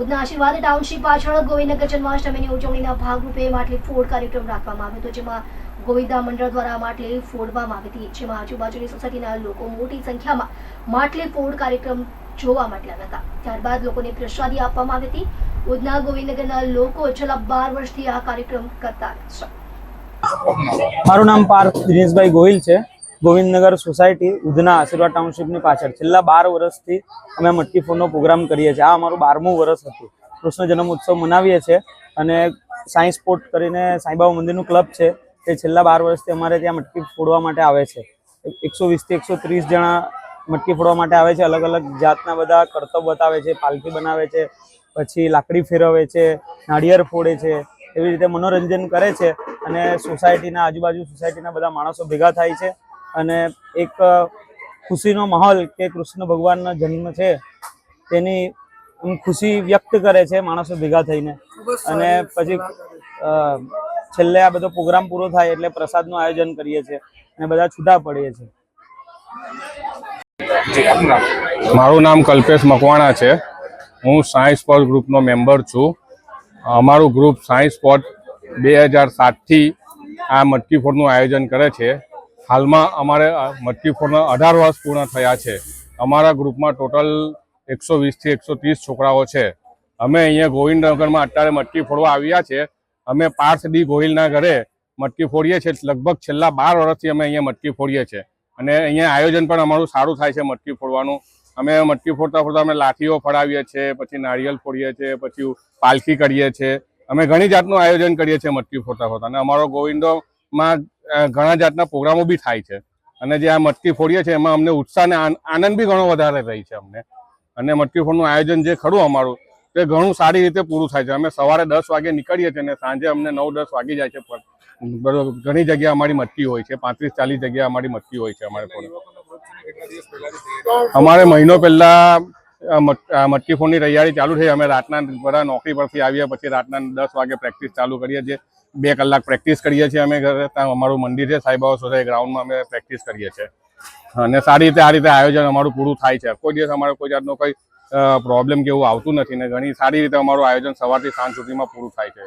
ઉધના આશીર્વાદ ટાઉનશીપ પાછળ ગોવિંદનગર જન્માષ્ટમીની ઉજવણીના ભાગરૂપે માટલી ફોડ કાર્યક્રમ રાખવામાં આવ્યો હતો, જેમાં ગોવિંદા મંડળ દ્વારા માટલી ફોડવામાં આવી હતી, જેમાં આજુબાજુની સોસાયટીના લોકો મોટી સંખ્યામાં માટલી ફોડ કાર્યક્રમ જોવા માટે આવ્યા હતા. ત્યારબાદ લોકોને પ્રસાદી આપવામાં આવી હતી. ઉધના ગોવિંદનગરના લોકો છેલ્લા બાર વર્ષથી આ કાર્યક્રમ કરતા છે. મારું નામ પાર્થ દિનેશભાઈ ગોહિલ છે. ગોવિંદનગર સોસાયટી ઉધના આશીર્વાદ ટાઉનશીપની પાછળ. છેલ્લા બાર વર્ષથી અમે મટકી ફોડનો પ્રોગ્રામ કરીએ છીએ. આ અમારું બારમું વર્ષ હતું. કૃષ્ણ જન્મ ઉત્સવ મનાવીએ છીએ અને સાંઈ સ્પોર્ટ કરીને સાંઈબાબા મંદિરનું ક્લબ છે. તે છેલ્લા બાર વર્ષથી અમારે ત્યાં મટકી ફોડવા માટે આવે છે. એકસો વીસથી એકસો ત્રીસ જણા મટકી ફોડવા માટે આવે છે. અલગ અલગ જાતના બધા કરતબ બતાવે છે. પાલખી બનાવે છે. પછી લાકડી ફેરવે છે. નાળિયેર ફોડે છે. એવી રીતે મનોરંજન કરે છે. અને સોસાયટીના આજુબાજુ સોસાયટીના બધા માણસો ભેગા થાય છે. અને એક ખુશીનો માહોલ કે કૃષ્ણ ભગવાનનો જન્મ છે તેની ખુશી વ્યક્ત કરે છે માણસો ભેગા થઈને. અને પછી છેલ્લે આ બધો પ્રોગ્રામ પૂરો થાય એટલે પ્રસાદનું આયોજન કરીએ છીએ અને બધા છૂટા પડીએ છીએ. મારું નામ કલ્પેશ મકવાણા છે. હું સાયન્સ સ્પોર્ટ ગ્રુપનો મેમ્બર છું. અમારું ગ્રુપ સાયન્સ સ્પોર્ટ બે હજાર સાતથી આ મટકી ફોડનું આયોજન કરે છે. હાલમાં અમારે મટકી ફોડના અઢાર વર્ષ પૂર્ણ થયા છે. અમારા ગ્રુપમાં ટોટલ એકસો વીસથી એકસો ત્રીસ છોકરાઓ છે. અમે અહીંયા ગોવિંદનગરમાં અત્યારે મટકી ફોડવા આવ્યા છે. અમે પાર્થ ડી ગોહિલના ઘરે મટકી ફોડીએ છીએ. લગભગ છેલ્લા બાર વર્ષથી અમે અહીંયા મટકી ફોડીએ છીએ. અને અહીંયા આયોજન પણ અમારું સારું થાય છે મટકી ફોડવાનું. અમે મટકી ફોડતા ફોડતા અમે લાઠીઓ ફડાવીએ છીએ, પછી નારિયેલ ફોડીએ છીએ, પછી પાલખી કરીએ છીએ. અમે ઘણી જાતનું આયોજન કરીએ છીએ મટકી ફોડતા ફોડતા. અને અમારો ગોવિંદોમાં ઘણા જાતના પ્રોગ્રામો બી થાય છે. અને જે આ મટકી ફોડીએ છીએ, એમાં અમને ઉત્સાહ અને આનંદ બી ઘણો વધારે રહી છે અમને. અને મટકી ફોડનું આયોજન જે ખરું અમારું, તે ઘણું સારી રીતે પૂરું થાય છે. અમે સવારે દસ વાગે નીકળીએ છીએ અને સાંજે અમને નવ, દસ વાગી જાય છે ઘણી જગ્યા અમારી મટકી હોય છે, પાંત્રીસ, ચાલીસ જગ્યા અમારી મટકી હોય છે અમારે અમારે મહિનો પહેલા મટકી ફોડની તૈયારી ચાલુ થઈ. અમે રાતના બધા નોકરી પરથી આવીએ, પછી રાતના દસ વાગે પ્રેક્ટિસ ચાલુ કરીએ છીએ. બે કલાક પ્રેક્ટિસ કરીએ છીએ અમે ઘરે. ત્યાં અમારું મંદિર છે સાઈબાબા સોસાયટી ગ્રાઉન્ડમાં અમે પ્રેક્ટિસ કરીએ છીએ. અને સારી રીતે આ રીતે આયોજન અમારું પૂરું થાય છે. કોઈ દિવસ અમારે કોઈ જાતનો કોઈ પ્રોબ્લેમ કે એવું આવતું નથી ને ઘણી સારી રીતે અમારું આયોજન સવારથી સાંજ સુધીમાં પૂરું થાય છે.